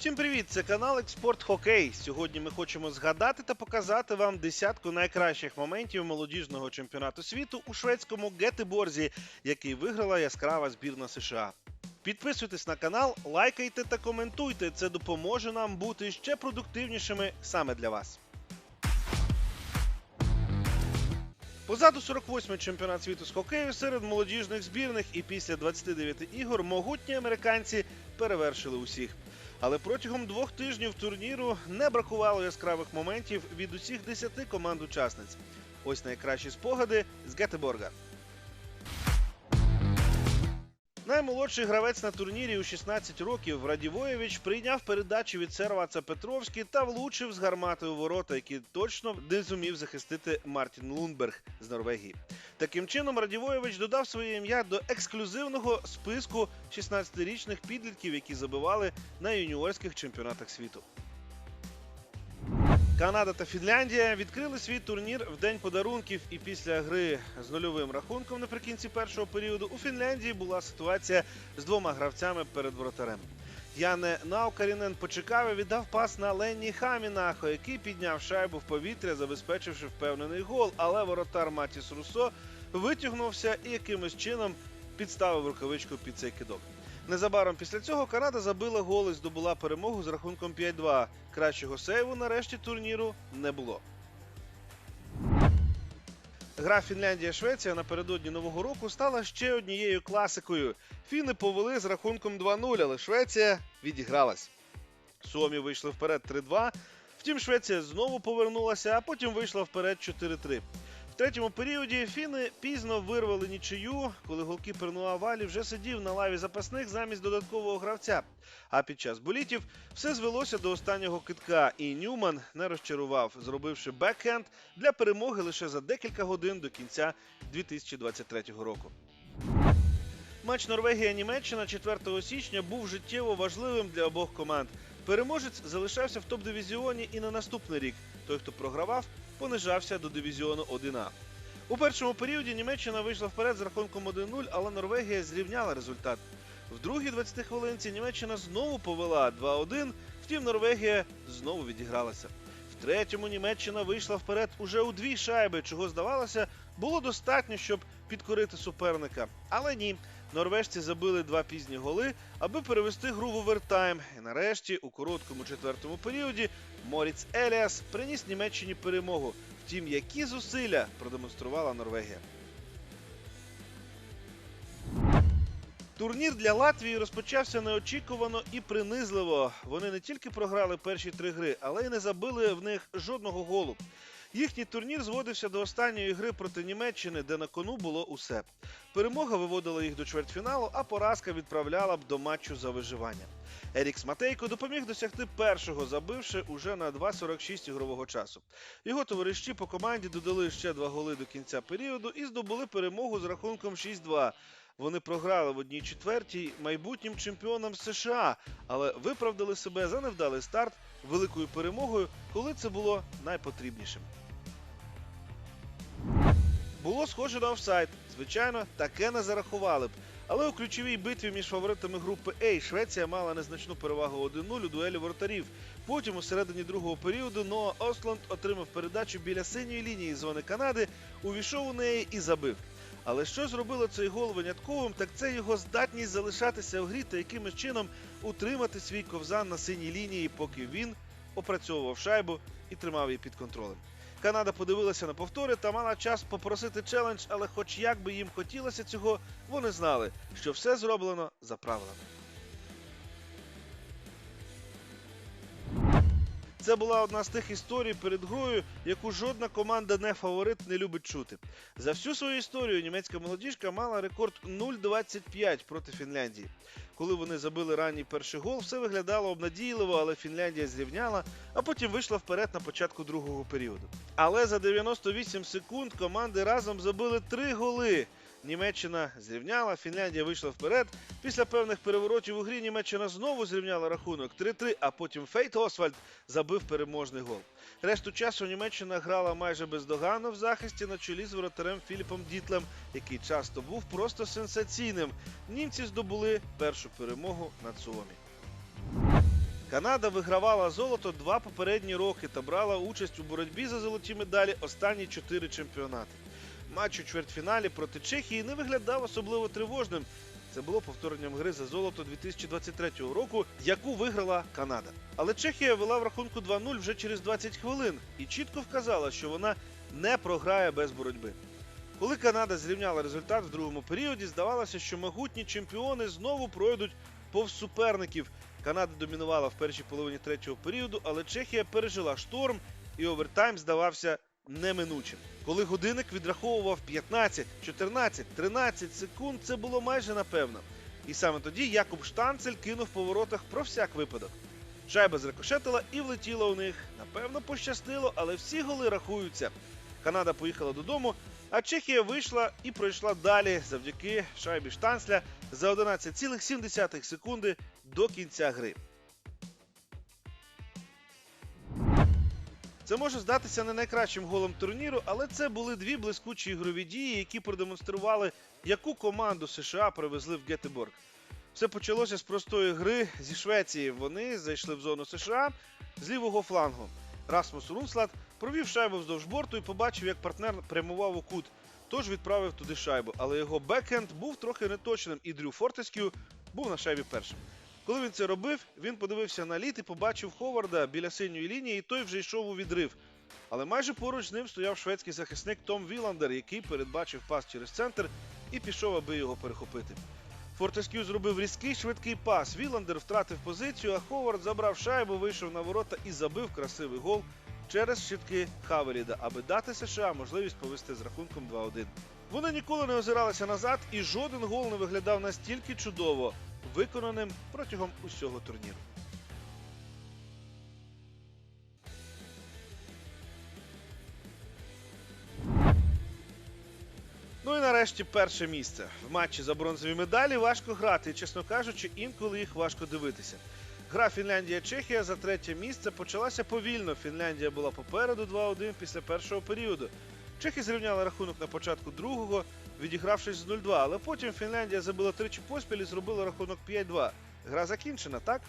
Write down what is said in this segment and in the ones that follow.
Усім привіт! Це канал Експорт Хокей. Сьогодні ми хочемо згадати та показати вам десятку найкращих моментів молодіжного чемпіонату світу у шведському Гетеборзі, який виграла яскрава збірна США. Підписуйтесь на канал, лайкайте та коментуйте. Це допоможе нам бути ще продуктивнішими саме для вас. Позаду 48-й чемпіонат світу з хокею серед молодіжних збірних, і після 29 ігор могутні американці перевершили усіх. Але протягом двох тижнів турніру не бракувало яскравих моментів від усіх 10 команд-учасниць. Ось найкращі спогади з Гетеборга. Наймолодший гравець на турнірі у 16 років Радівоєвич прийняв передачу від серваца Петровський та влучив з гармати у ворота, які точно не зумів захистити Мартін Лунберг з Норвегії. Таким чином, Радівоєвич додав своє ім'я до ексклюзивного списку 16-річних підлітків, які забивали на юніорських чемпіонатах світу. Канада та Фінляндія відкрили свій турнір в день подарунків, і після гри з нульовим рахунком наприкінці першого періоду у Фінляндії була ситуація з двома гравцями перед воротарем. Яне Наукарінен почекав і віддав пас на Ленні Хамінахо, який підняв шайбу в повітря, забезпечивши впевнений гол. Але воротар Матіс Руссо витягнувся і якимось чином підставив рукавичку під цей кидок. Незабаром після цього Канада забила гол і здобула перемогу з рахунком 5-2. Кращого сейву нарешті турніру не було. Гра Фінляндія-Швеція напередодні нового року стала ще однією класикою. Фіни повели з рахунком 2-0, але Швеція відігралась. Суомі вийшли вперед 3-2. Втім, Швеція знову повернулася, а потім вийшла вперед 4-3. Третьому періоді фіни пізно вирвали нічию, коли голкіпер Нуа Валі вже сидів на лаві запасних замість додаткового гравця. А під час болітів все звелося до останнього китка, і Ньюман не розчарував, зробивши бекхенд для перемоги лише за декілька годин до кінця 2023 року. Матч Норвегія-Німеччина 4 січня був життєво важливим для обох команд. Переможець залишався в топ-дивізіоні і на наступний рік. Той, хто програвав, понижався до дивізіону 1А. У першому періоді Німеччина вийшла вперед з рахунком 1-0, але Норвегія зрівняла результат. В другій 20 хвилинці Німеччина знову повела 2-1, втім Норвегія знову відігралася. Третьому Німеччина вийшла вперед уже у дві шайби, чого здавалося, було достатньо, щоб підкорити суперника. Але ні, норвежці забили два пізні голи, аби перевести гру в овертайм. І нарешті, у короткому четвертому періоді, Моріц Еліас приніс Німеччині перемогу. Втім, які зусилля продемонструвала Норвегія. Турнір для Латвії розпочався неочікувано і принизливо. Вони не тільки програли перші три гри, але й не забили в них жодного голу. Їхній турнір зводився до останньої гри проти Німеччини, де на кону було усе. Перемога виводила їх до чвертьфіналу, а поразка відправляла б до матчу за виживання. Ерікс Матейко допоміг досягти першого, забивши уже на 2.46 ігрового часу. Його товариші по команді додали ще два голи до кінця періоду і здобули перемогу з рахунком 6-2. Вони програли в одній четвертій майбутнім чемпіонам США, але виправдали себе за невдалий старт великою перемогою, коли це було найпотрібнішим. Було схоже на офсайд. Звичайно, таке не зарахували б. Але у ключовій битві між фаворитами групи А Швеція мала незначну перевагу 1-0 у дуелі воротарів. Потім у середині другого періоду Ноа Остланд отримав передачу біля синьої лінії зони Канади, увійшов у неї і забив. Але що зробило цей гол винятковим, так це його здатність залишатися в грі та якимось чином утримати свій ковзан на синій лінії, поки він опрацьовував шайбу і тримав її під контролем. Канада подивилася на повтори та мала час попросити челендж, але хоч як би їм хотілося цього, вони знали, що все зроблено за правилами. Це була одна з тих історій перед грою, яку жодна команда не фаворит не любить чути. За всю свою історію німецька молодіжка мала рекорд 0-25 проти Фінляндії. Коли вони забили ранній перший гол, все виглядало обнадійливо, але Фінляндія зрівняла, а потім вийшла вперед на початку другого періоду. Але за 98 секунд команди разом забили три голи. Німеччина зрівняла, Фінляндія вийшла вперед. Після певних переворотів у грі Німеччина знову зрівняла рахунок 3-3, а потім Фейт Освальд забив переможний гол. Решту часу Німеччина грала майже бездоганно в захисті на чолі з воротарем Філіпом Дітлем, який часто був просто сенсаційним. Німці здобули першу перемогу над Суомі. Канада вигравала золото два попередні роки та брала участь у боротьбі за золоті медалі останні чотири чемпіонати. Матч у чвертьфіналі проти Чехії не виглядав особливо тривожним. Це було повторенням гри за золото 2023 року, яку виграла Канада. Але Чехія вела в рахунку 2-0 вже через 20 хвилин і чітко вказала, що вона не програє без боротьби. Коли Канада зрівняла результат в другому періоді, здавалося, що могутні чемпіони знову пройдуть повз суперників. Канада домінувала в першій половині третього періоду, але Чехія пережила шторм і овертайм здавався неминучим. Коли годинник відраховував 15, 14, 13 секунд, це було майже напевно. І саме тоді Якуб Штанцель кинув по воротах про всяк випадок. Шайба зрикошетила і влетіла у них. Напевно, пощастило, але всі голи рахуються. Канада поїхала додому, а Чехія вийшла і пройшла далі завдяки шайбі Штанцля за 11,7 секунди до кінця гри. Це може здатися не найкращим голом турніру, але це були дві блискучі ігрові дії, які продемонстрували, яку команду США привезли в Гетеборг. Все почалося з простої гри зі Швеції. Вони зайшли в зону США з лівого флангу. Расмус Рунслад провів шайбу вздовж борту і побачив, як партнер прямував у кут. Тож відправив туди шайбу, але його бекхенд був трохи неточним, і Дрю Фортескю був на шайбі першим. Коли він це робив, він подивився на лід і побачив Ховарда біля синьої лінії, і той вже йшов у відрив. Але майже поруч з ним стояв шведський захисник Том Віландер, який передбачив пас через центр і пішов, аби його перехопити. Фортескю зробив різкий швидкий пас. Віландер втратив позицію, а Ховард забрав шайбу, вийшов на ворота і забив красивий гол через щитки Хавеліда, аби дати США можливість повести з рахунком 2-1. Вони ніколи не озиралися назад, і жоден гол не виглядав настільки чудово, виконаним протягом усього турніру. Ну і нарешті перше місце. В матчі за бронзові медалі важко грати, і, чесно кажучи, інколи їх важко дивитися. Гра Фінляндія-Чехія за третє місце почалася повільно. Фінляндія була попереду 2-1 після першого періоду. Чехи зрівняли рахунок на початку другого, відігравшись з 0-2, але потім Фінляндія забила тричі поспіль і зробила рахунок 5-2. Гра закінчена, так?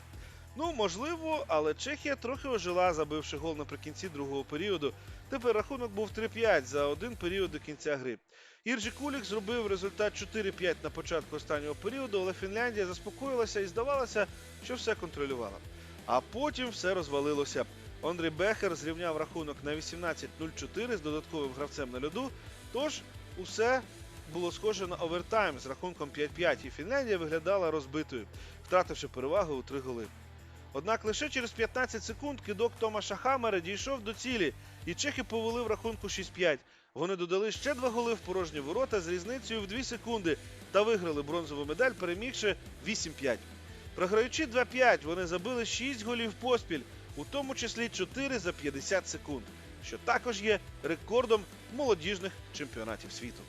Ну, можливо, але Чехія трохи ожила, забивши гол наприкінці другого періоду. Тепер рахунок був 3-5 за один період до кінця гри. Іржі Кулік зробив результат 4-5 на початку останнього періоду, але Фінляндія заспокоїлася і здавалося, що все контролювала. А потім все розвалилося. Ондрій Бехер зрівняв рахунок на 18-0-4 з додатковим гравцем на льоду. Тож усе було схоже на овертайм з рахунком 5-5, і Фінляндія виглядала розбитою, втративши перевагу у три голи. Однак лише через 15 секунд кидок Томаша Хамера дійшов до цілі, і чехи повели в рахунку 6-5. Вони додали ще два голи в порожні ворота з різницею в 2 секунди та виграли бронзову медаль, перемігши 8-5. Програючи 2-5, вони забили 6 голів поспіль, у тому числі 4 за 50 секунд, що також є рекордом молодіжних чемпіонатів світу.